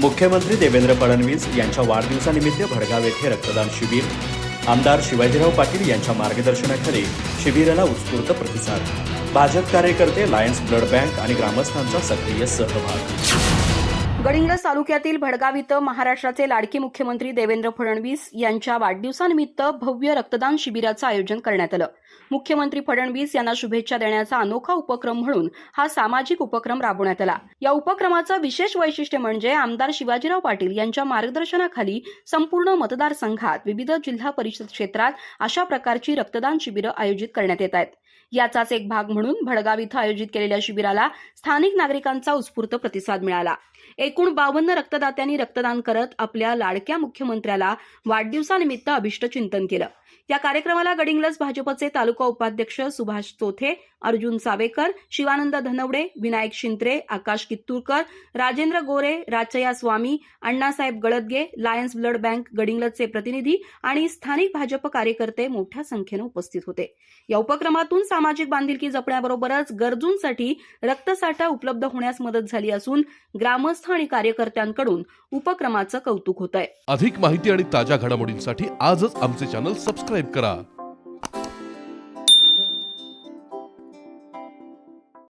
मुख्यमंत्री देवेंद्र फडणवीस यांच्या वाढदिवसानिमित्त भडगाव येथे रक्तदान शिबिर. आमदार शिवाजीराव पाटील यांच्या मार्गदर्शनाखाली शिबिराला उत्स्फूर्त प्रतिसाद. भाजप कार्यकर्ते लायन्स ब्लड बँक आणि ग्रामस्थांचा सक्रिय सहभाग. गडिंग्लज तालुक्यातील भडगाव इथं महाराष्ट्राचे लाडके मुख्यमंत्री देवेंद्र फडणवीस यांच्या वाढदिवसानिमित्त भव्य रक्तदान शिबिराचं आयोजन करण्यात आलं. मुख्यमंत्री फडणवीस यांना शुभेच्छा देण्याचा अनोखा उपक्रम म्हणून हा सामाजिक उपक्रम राबवण्यात आला. या उपक्रमाचं विशेष वैशिष्ट्य म्हणजे आमदार शिवाजीराव पाटील यांच्या मार्गदर्शनाखाली संपूर्ण मतदारसंघात विविध जिल्हा परिषद क्षेत्रात अशा प्रकारची रक्तदान शिबिरं आयोजित करण्यात येत आहेत. याचाच एक भाग म्हणून भडगाव इथं आयोजित केलेल्या शिबिराला स्थानिक नागरिकांचा उत्स्फूर्त प्रतिसाद मिळाला. एकूण बावन्न रक्तदात्यांनी रक्तदान करत आपल्या लाडक्या मुख्यमंत्र्याला वाढदिवसानिमित्त अभिष्ट चिंतन केलं. या कार्यक्रमाला गडिंग्लज भाजपचे तालुका उपाध्यक्ष Subhash Chothe Arjun Savekar Shivanand Dhanawade Vinayak Shintre Akash Kitturkar Rajendra Gore Rachaya Swami Annasaheb Galdage Lions blood bank गडिंग्लजचे प्रतिनिधी आणि स्थानिक भाजप कार्यकर्ते मोठ्या संख्येनं उपस्थित होते. या उपक्रमातून सामाजिक बांधिलकी जपण्याबरोबरच गरजूंसाठी रक्तसाठा उपलब्ध होण्यास मदत झाली असून ग्रामस्थ आणि कार्यकर्त्यांकडून उपक्रमाचं कौतुक होत आहे अधिक माहिती आणि ताज्या घडामोडींसाठी आजच आमचे चॅनल सबस्क्राईब करा.